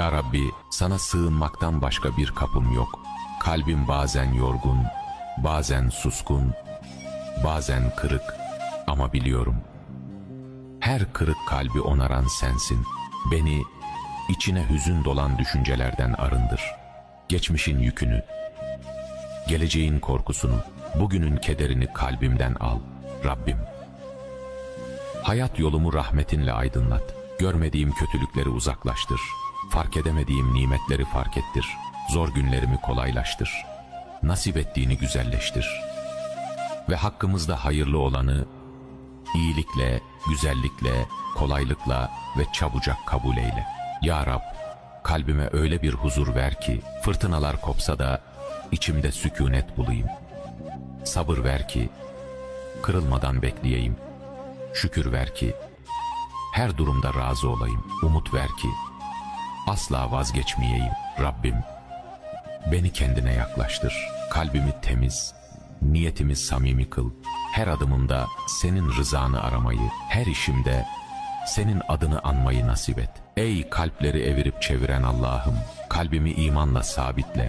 Ya Rabbi sana sığınmaktan başka bir kapım yok. Kalbim bazen yorgun, bazen suskun, bazen kırık ama biliyorum. Her kırık kalbi onaran sensin. Beni içine hüzün dolan düşüncelerden arındır. Geçmişin yükünü, geleceğin korkusunu, bugünün kederini kalbimden al Rabbim. Hayat yolumu rahmetinle aydınlat. Görmediğim kötülükleri uzaklaştır. Fark edemediğim nimetleri fark ettir. Zor günlerimi kolaylaştır. Nasip ettiğini güzelleştir. Ve hakkımızda hayırlı olanı iyilikle, güzellikle, kolaylıkla ve çabucak kabul eyle. Ya Rab, kalbime öyle bir huzur ver ki fırtınalar kopsa da içimde sükunet bulayım. Sabır ver ki kırılmadan bekleyeyim. Şükür ver ki her durumda razı olayım. Umut ver ki asla vazgeçmeyeyim Rabbim. Beni kendine yaklaştır. Kalbimi temiz, niyetimi samimi kıl. Her adımımda senin rızanı aramayı, her işimde senin adını anmayı nasip et. Ey kalpleri evirip çeviren Allah'ım, kalbimi imanla sabitle.